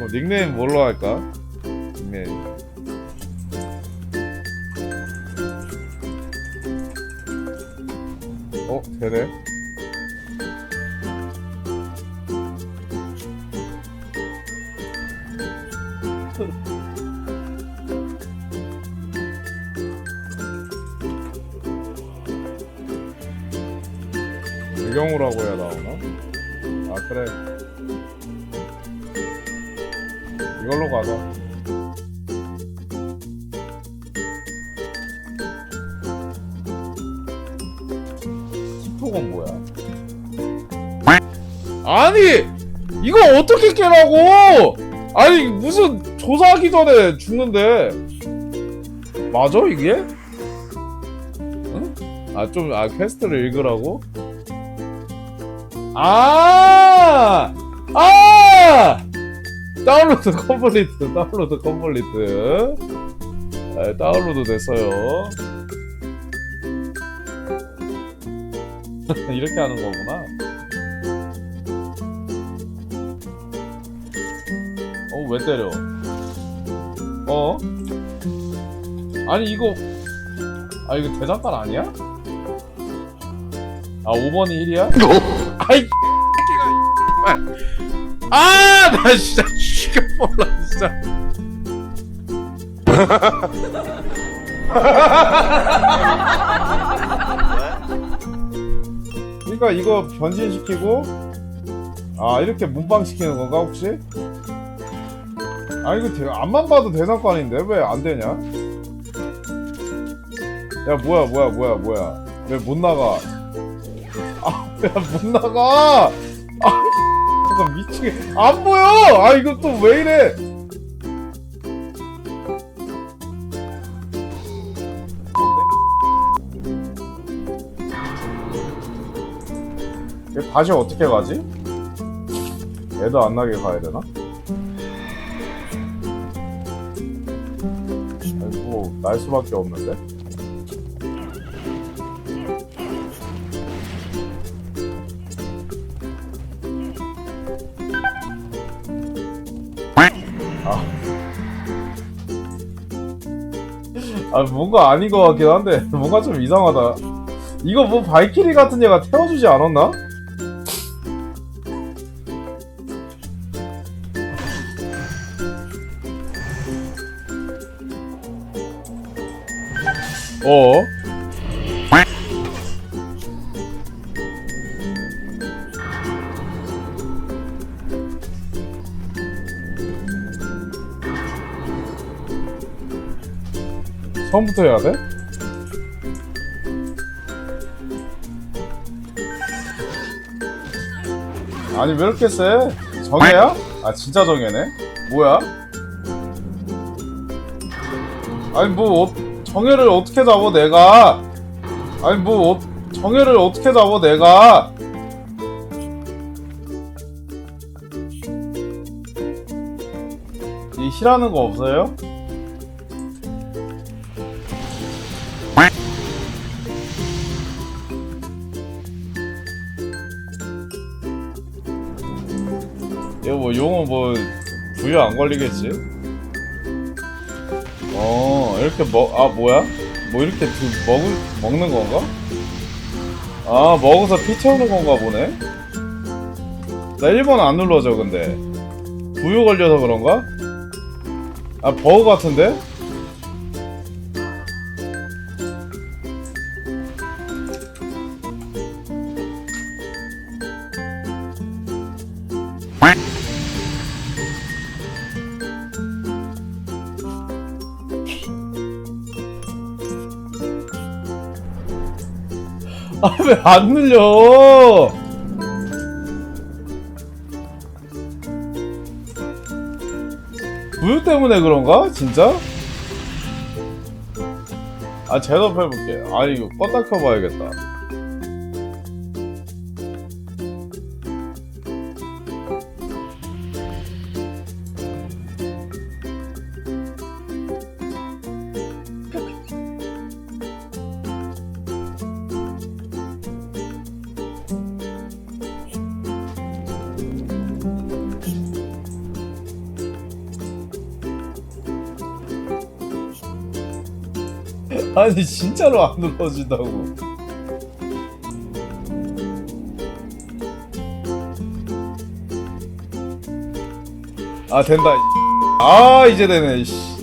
어, 닉네임 뭘로 할까? 닉네임. 어, 되네. 유경우라고 해야 나오나? 아 그래 이걸로 가자 틱톡은 뭐야? 아니 이거 어떻게 깨라고 아니 무슨 조사하기 전에 죽는데 맞아 이게? 응? 아좀 아 퀘스트를 읽으라고? 아! 아! 다운로드 컴플리트, 다운로드 컴플리트. 네, 다운로드 됐어요. 이렇게 하는 거구나. 어, 왜 때려? 어? 아니, 이거, 아, 이거 대장간 아니야? 아, 5번이 1이야? 아이 아, 나 진짜 죽여볼라 진짜. 그러니까 이거 변신시키고 아 이렇게 문방 시키는 건가 혹시? 아 이거 대, 앞만 봐도 대상관인데 왜 안 되냐? 야 뭐야 뭐야 뭐야 뭐야 왜 못 나가? 아왜못 나가? 아 잠깐 미치게 안 보여! 아 이거 또 왜 이래? 얘 다시 어떻게 가지? 얘도 안 나게 가야 되나? 아니 뭐날 수밖에 없는데? 아 뭔가 아닌 것 같긴 한데 뭔가 좀 이상하다 이거 뭐 발키리 같은 얘가 태워주지 않았나? 어? 처음부터 해야 돼? 아니 왜 이렇게 세? 정해야? 아 진짜 정해네? 뭐야? 아니 뭐 어, 정해를 어떻게 잡아 내가 아니 뭐 어, 정해를 어떻게 잡아 내가 이 힐하는 거 없어요? 이거 뭐 용어 뭐 부여 안 걸리겠지? 어 이렇게 먹아 뭐야? 뭐 이렇게 두, 먹을 먹는 건가? 아 먹어서 피 채우는 건가 보네. 나 1번 안 눌러져 근데 부여 걸려서 그런가? 아 버그 같은데? 아 왜 안 눌려? 부유 때문에 그런가? 진짜? 아 제대로 해볼게. 아 이거 껐다 켜봐야겠다. 아니 진짜로 안 눌러진다고 아 된다 이아 이제 되네 씨.